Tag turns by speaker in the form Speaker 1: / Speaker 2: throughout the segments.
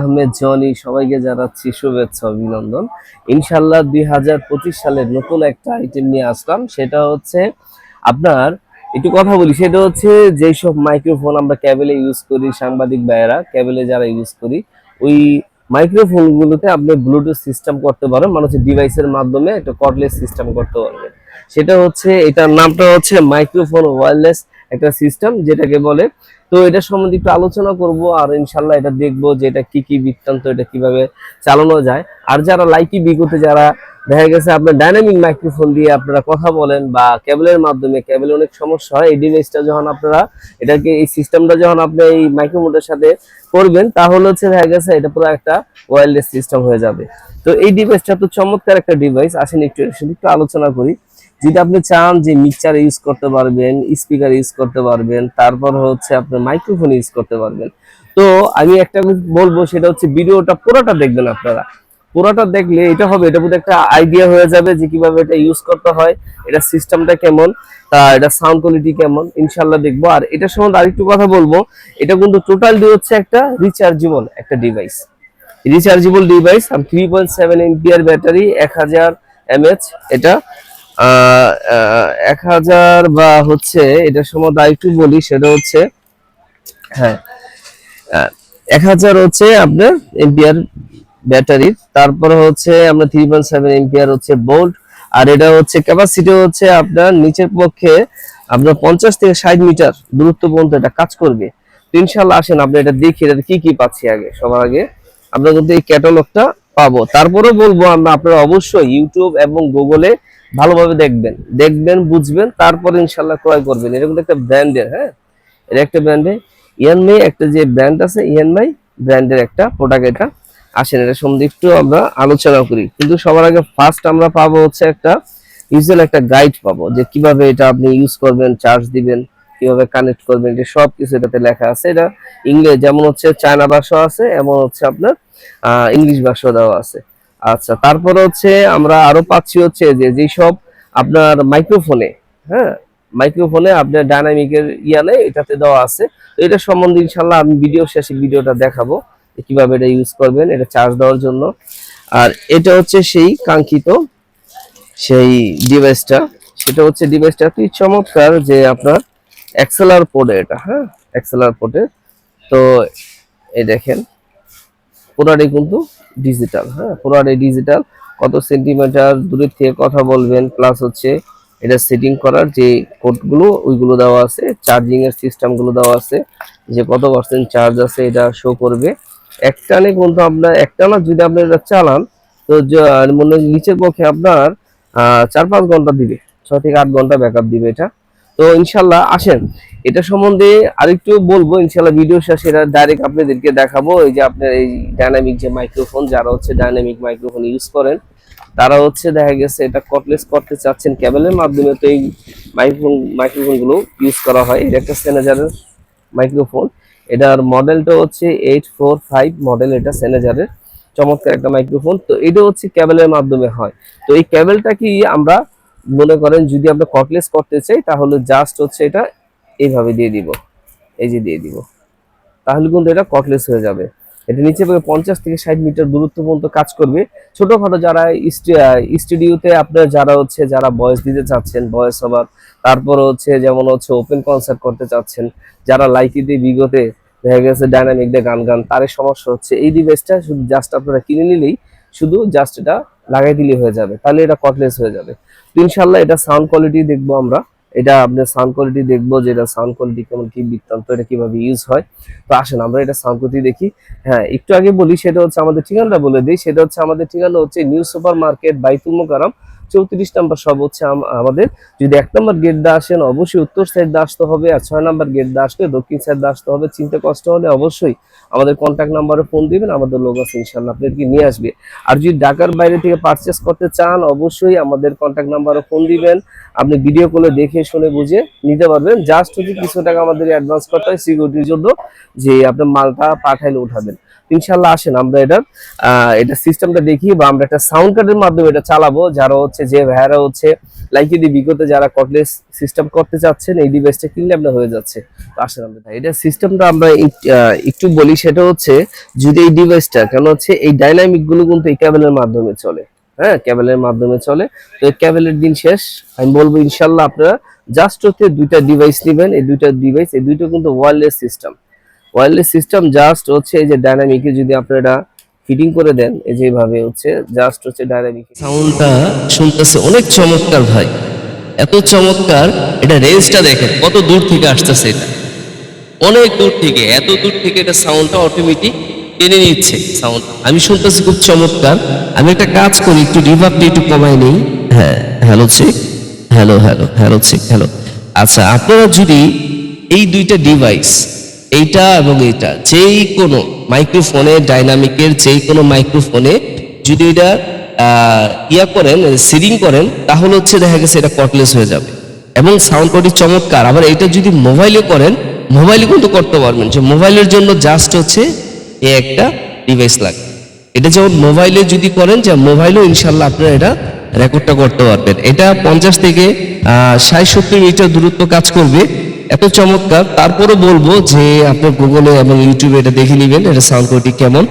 Speaker 1: Ahmed Johnny সবাইকে জানাচ্ছি শুভেচ্ছা, অভিনন্দন। ইনশাল্লাহ দুই হাজার পঁচিশ সালের নতুন একটা আইটেম নিয়ে আসলাম। সেটা হচ্ছে আপনার, একটু কথা বলি। সেটা হচ্ছে যেই সব মাইক্রোফোন আমরা ক্যাবেলে ইউজ করি, সাংবাদিক ভাইয়েরা ক্যাবেলে যারা ইউজ করি, ওই মাইক্রোফোন গুলোতে আপনি ব্লুটুথ সিস্টেম করতে পারেন মানে হচ্ছে ডিভাইসের মাধ্যমে একটা কর্ডলেস সিস্টেম করতে পারবেন। সেটা হচ্ছে, এটার নামটা হচ্ছে মাইক্রোফোন ওয়্যারলেস একটা সিস্টেম যেটাকে বলে। তো এটা সম্বন্ধে একটু আলোচনা করব আর ইনশাল্লাহ এটা দেখব যে এটা কি কি বৃত্তান্ত, এটা কীভাবে চালানো যায়। আর যারা লাইকি বিগতে যারা, দেখা গেছে আপনার ডাইনামিক মাইক্রোফোন দিয়ে আপনারা কথা বলেন বা কেবলের মাধ্যমে কেবলে অনেক সমস্যা হয়, এই ডিভাইসটা যখন আপনারা এটাকে, এই সিস্টেমটা যখন আপনি এই মাইক্রোফোনের সাথে করবেন, তাহলে হচ্ছে দেখা গেছে এটা পুরো একটা ওয়্যারলেস সিস্টেম হয়ে যাবে। তো এই ডিভাইসটা তো চমৎকার একটা ডিভাইস আসেন একটু একটু আলোচনা করি। যদি আপনি চান যে মিক্সচার ইউজ করতে পারবেন স্পিকার ইউজ করতে পারবেন, তারপর হচ্ছে আপনি মাইক্রোফোন ইউজ করতে পারবেন। তো আমি একটা বলব, সেটা হচ্ছে ভিডিওটা পুরোটা দেখবেন আপনারা। পুরোটা দেখলে এটা হবে, এটা বুঝে একটা আইডিয়া হয়ে যাবে যে কীভাবে এটা ইউজ করতে হয়, এটা সিস্টেমটা কেমন, তা এটা সাউন্ড কোয়ালিটি কেমন ইনশাল্লাহ দেখব। আর এটা সম্বন্ধে আরেকটু কথা বলব, এটা কিন্তু টোটালি হচ্ছে একটা রিচার্জেবল একটা device rechargeable device three point seven MPR battery এক হাজার এমএচ এটা এক হাজার বা হচ্ছে এটা সম্বন্ধে আরেকটু বলি, সেটা হচ্ছে হ্যাঁ এক হাজার হচ্ছে আপনার এমপিআর ব্যাটারি, তারপর হচ্ছে আমরা থ্রি পয়েন্ট সেভেন এমপিআর হচ্ছে বোল্ট, আর এটা হচ্ছে ক্যাপাসিটি হচ্ছে আপনার নিচের পক্ষে আপনার পঞ্চাশ থেকে ষাট মিটার দূরত্ব পর্যন্ত এটা কাজ করবে। ইনশাল্লাহ আসেন, আপনি এটা দেখি, এটা কি কি পাচ্ছি আগে, সবার আগে। আমরা কিন্তু এই ক্যাটালগটা পাবো। তারপরে বলব আমরা আপনারা অবশ্যই ইউটিউব এবং গুগলে ভালোভাবে দেখবেন। দেখবেন, বুঝবেন, তারপর ইনশাল্লাহ ক্রয় করবেন। এরকম একটা ব্র্যান্ডের হ্যাঁ? এটা একটা ব্র্যান্ডে ইয়ানমাই একটা যে ব্র্যান্ড আছে ইয়ানমাই ব্র্যান্ডের একটা প্রোডাক্ট এটা। আসেন, এটা সম্বন্ধে একটু আমরা আলোচনা করি। কিন্তু সবার আগে ফার্স্ট আমরা পাবো হচ্ছে একটা ইউজুয়াল একটা গাইড পাবো যে কীভাবে এটা আপনি ইউজ করবেন চার্জ দিবেন। কীভাবে কানেক্ট করবেন এটা সব কিছু এটাতে লেখা আছে। এটা ইংলিশ, যেমন হচ্ছে চায়না ভাষা আছে, এমন হচ্ছে আপনার ইংলিশ ভাষা দেওয়া আছে। আচ্ছা তারপরে হচ্ছে আমরা আরও পাচ্ছি হচ্ছে যে যেসব আপনার মাইক্রোফোনে হ্যাঁ? মাইক্রোফোনে আপনার ডাইনামিকের ইয়ালে এটাতে দেওয়া আছে। এটা সম্বন্ধে ইনশাল্লাহ আমি ভিডিও শেষে ভিডিওটা দেখাবো কীভাবে এটা ইউজ করবেন, এটা চার্জ দেওয়ার জন্য। আর এটা হচ্ছে সেই কাঙ্ক্ষিত সেই ডিভাইসটা সেটা হচ্ছে ডিভাইসটা কি চমৎকার যে আপনার এক্সেলার পোর্টে এটা হ্যাঁ? এক্সেলার পোর্টে তো এই দেখেন পুরাটাই কিন্তু ডিজিটাল হ্যাঁ? পুরাটাই ডিজিটাল কত সেন্টিমিটার দূরের থেকে কথা বলবেন প্লাস হচ্ছে এটা সেটিং করার যে কোডগুলো ওইগুলো দেওয়া আছে চার্জিং এর সিস্টেমগুলো দেওয়া আছে, যে কত পার্সেন্ট চার্জ আছে এটা শো করবে। একটানে কিন্তু আপনার, একটানা যদি আপনি এটা চালান, তো মনে নিচের পক্ষে আপনার চার পাঁচ ঘণ্টা দিবে, ছ থেকে আট ঘণ্টা ব্যাকআপ দিবে এটা। তো ইনশাল্লাহ আসেন। এটা সম্বন্ধে আরেকটু বলব, ইনশাল্লাহ ভিডিও শেষে এটা ডাইরেক্ট আপনাদেরকে দেখাবো। এই যে আপনার এই ডাইনামিক যে মাইক্রোফোন যারা হচ্ছে ডাইনামিক মাইক্রোফোন ইউজ করেন, তারা হচ্ছে দেখা গেছে এটা কটলেস করতে চাচ্ছেন কেবলের মাধ্যমে। তো এই মাইক্রোফোন মাইক্রোফোনগুলো ইউজ করা হয়। এটা একটা সেনেজারের মাইক্রোফোন এটার মডেলটা হচ্ছে এইট ফোর ফাইভ মডেল এটা সেনেজারের চমৎকার একটা মাইক্রোফোন তো এটা হচ্ছে কেবলের মাধ্যমে হয়। তো এই কেবলটা কি আমরা মনে করেন যদি আমরা কটলেস করতে চাই, তাহলে জাস্ট হচ্ছে এটা এইভাবে দিয়ে দিব। এই যে দিয়ে দিব। তাহলে কিন্তু এটা কটলেস হয়ে যাবে। এটা নিচে পঞ্চাশ থেকে ষাট মিটার দূরত্ব পর্যন্ত কাজ করবে। ছোটখাটো যারা স্টুডিওতে আপনার যারা হচ্ছে, যারা ভয়েস দিতে চাচ্ছেন ভয়েস ওভার তারপর হচ্ছে যেমন হচ্ছে ওপেন কনসার্ট করতে চাচ্ছেন, যারা লাইকি দিয়ে বিগতে, দেখা গেছে ডাইনামিক দিয়ে গান গান তার সমস্যা হচ্ছে এই ডিভাইসটা শুধু জাস্ট আপনারা কিনে নিলেই, শুধু জাস্ট এটা লাগাই দিলে হয়ে যাবে। তাহলে এটা কটলেস হয়ে যাবে। তো ইনশাল্লাহ এটা সাউন্ড কোয়ালিটি দেখব আমরা। এটা আপনার সাউন্ড কোয়ালিটি দেখব যে এটা সাউন্ড কোয়ালিটি কেমন, কি বৃত্তান্ত, এটা কীভাবে ইউজ হয়। তো আসেন, আমরা এটা সাউন্ড কোয়ালিটি দেখি। হ্যাঁ একটু আগে বলি, সেটা হচ্ছে আমাদের ঠিকানাটা বলে দিই। সেটা হচ্ছে আমাদের ঠিকানা হচ্ছে নিউ সুপার মার্কেট বাইতুল মোকারম। চৌত্রিশ নাম্বার সব হচ্ছে আমাদের। যদি এক নম্বর গেট দিয়ে আসেন, অবশ্যই উত্তর সাইড দিয়ে আসতে হবে আর ছয় নম্বর গেট দিয়ে আসলে দক্ষিণ সাইড দিয়ে আসতে হবে। চিনতে কষ্ট হলে অবশ্যই আমাদের কন্ট্যাক্ট নাম্বারে ফোন দিবেন, আমাদের লোক আছে ইনশাল্লাহ আপনাদেরকে নিয়ে আসবে। আর যদি ঢাকার বাইরে থেকে পারচেস করতে চান, অবশ্যই আমাদের কন্ট্যাক্ট নাম্বারে ফোন দিবেন। আপনি ভিডিও কলে দেখে, শুনে, বুঝে নিতে পারবেন। জাস্ট যদি কিছু টাকা আমাদের অ্যাডভান্স করতে হয় সিকিউরিটির জন্য, যে আপনি মালটা পাঠাইলে উঠাবেন। ইনশাল্লাহ আসেন আমরা এটার এটা সিস্টেমটা দেখি বা আমরা একটা সাউন্ড কার্ডের মাধ্যমে এটা চালাবো, যারা হচ্ছে যে ভাইয়ারা হচ্ছে লাইক দি বিগত যারা কর্ডলেস সিস্টেম করতে চাচ্ছেন, এই ডিভাইসটা কিনলে আপনার হয়ে যাচ্ছে। আসেন আমরা এটা সিস্টেমটা আমরা একটু বলি, সেটা হচ্ছে যদি এই ডিভাইসটা কেন হচ্ছে এই ডাইনামিকগুলো কিন্তু এই ক্যাবেলের মাধ্যমে চলে। হ্যাঁ ক্যাবেলের মাধ্যমে চলে। তো এই ক্যাবেলের দিন শেষ। আমি বলব ইনশাল্লাহ আপনারা জাস্ট হচ্ছে দুইটা ডিভাইস নেবেন। এই দুইটা ডিভাইস এই দুইটা কিন্তু wireless system wireless system just হচ্ছে এই যে ডাইনামিকে যদি আপনারা ফিটিং করে দেন, এই যেভাবে হচ্ছে জাস্ট হচ্ছে ডাইনামিক
Speaker 2: সাউন্ডটা শুনতেছে অনেক চমৎকার ভাই। এত চমৎকার, এটা রেঞ্জটা দেখেন, কত দূর থেকে আসতেছে এটা। অনেক দূর থেকে, এত দূর থেকে এটা সাউন্ডটা অটোমেটিক টেনে নিচ্ছে সাউন্ড আমি শুনতেছি খুব চমৎকার। আমি একটা কাজ করি, একটু রিভাবটা একটু কমাই নেই। হ্যাঁ hello check hello hello hello check hello আচ্ছা আপনারা যদি এই দুইটা ডিভাইস এইটা এবং এইটা। যেই কোনো মাইক্রোফোনে, ডাইনামিকের যেই কোনো মাইক্রোফোনে যদি এটা ইয়া করেন সিরিং করেন, তাহলে হচ্ছে দেখা গেছে এটা কটলেস হয়ে যাবে। এবং সাউন্ড কোয়ালিটি চমৎকার। আবার এটা যদি মোবাইলে করেন মোবাইলে কিন্তু করতে পারবেন। যে মোবাইলের জন্য জাস্ট হচ্ছে এ একটা ডিভাইস লাগে। এটা যেমন মোবাইলে যদি করেন, যে মোবাইলেও ইনশাল্লাহ আপনারা এটা রেকর্ডটা করতে পারবেন। এটা পঞ্চাশ থেকে ষাট, সত্তর মিটার দূরত্ব কাজ করবে। এত চমৎকার। তারপরে বলব যে আপনার গুগলে এবং ইউটিউবে এটা দেখে নেবেন, এটা সাউন্ড কোয়ালিটি কেমন।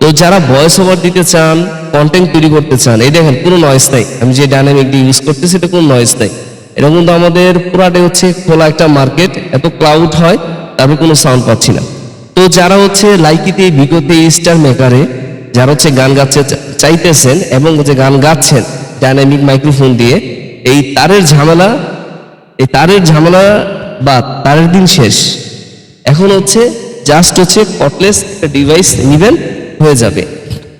Speaker 2: তো যারা ভয়েস ওভার দিতে চান কন্টেন্ট তৈরি করতে চান, এই দেখেন, কোনো নয়েস নাই। আমি যে ডাইনামিক দিয়ে ইউজ করতেছি, এটা কোনো নয়েস নাই। এটা কিন্তু আমাদের পুরাটাই হচ্ছে খোলা একটা মার্কেট এত ক্লাউড হয়, তারপর কোনো সাউন্ড পাচ্ছি না। তো যারা হচ্ছে লাইকিতে বিগতে স্টার মেকারে যারা হচ্ছে গান গাচ্ছে চাইতেছেন এবং যে গান গাচ্ছেন ডাইনামিক মাইক্রোফোন দিয়ে, এই তারের ঝামেলা, এই তারের ঝামেলা বা তারের দিন শেষ। এখন হচ্ছে জাস্ট হচ্ছে কটলেস একটা ডিভাইস নিবেন, হয়ে যাবে।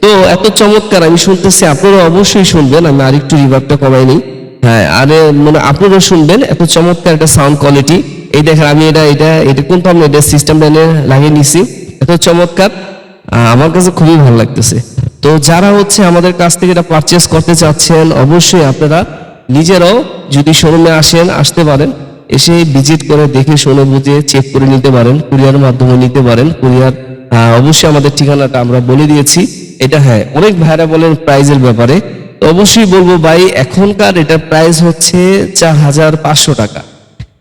Speaker 2: তো এত চমৎকার, আমি শুনতেছি আপনারা অবশ্যই শুনবেন, আমি আরেকটু রিভার্বটা কমাই নিই। হ্যাঁ আরে মানে আপনারাও শুনবেন, এত চমৎকার একটা সাউন্ড কোয়ালিটি এই দেখেন, আমি এটা এটা এটা কিন্তু আমি এটা সিস্টেম এনে লাগিয়ে নিছি। এত চমৎকার আমার কাছে খুবই ভালো লাগতেছে। তো যারা হচ্ছে আমাদের কাছ থেকে এটা পারচেস করতে চাচ্ছেন, অবশ্যই আপনারা নিজেরাও যদি শোরুমে আসেন, আসতে পারেন। এসে ভিজিট করে দেখে শুনে বুঝে চেক করে নিতে পারেন কুরিয়ার মাধ্যমে নিতে পারেন। কুরিয়ার অবশ্যই আমাদের ঠিকানাটা আমরা বলে দিয়েছি। এটা হ্যাঁ অনেক ভাইরা বলেন প্রাইজের ব্যাপারে। অবশ্যই বলব ভাই, এখনকার এটার প্রাইস হচ্ছে চার হাজার পাঁচশো টাকা।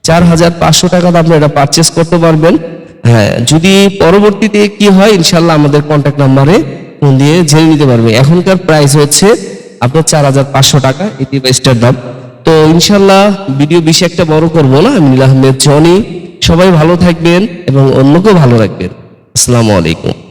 Speaker 2: চার হাজার পাঁচশো টাকা আপনি এটা পারচেস করতে পারবেন। হ্যাঁ যদি পরবর্তীতে কি হয় ইনশাল্লাহ আমাদের কন্ট্যাক্ট নাম্বারে ফোন দিয়ে জেনে নিতে পারবে। এখনকার প্রাইস হচ্ছে আপনার চার হাজার পাঁচশো টাকা এই ডিভাইসটার দাম তো ইনশাল্লাহ ভিডিও বেশি একটা বড় করব না। আমি নীল আহমেদ, জনি। সবাই ভালো থাকবেন এবং অন্যকেও ভালো রাখবেন। আসসালামু আলাইকুম।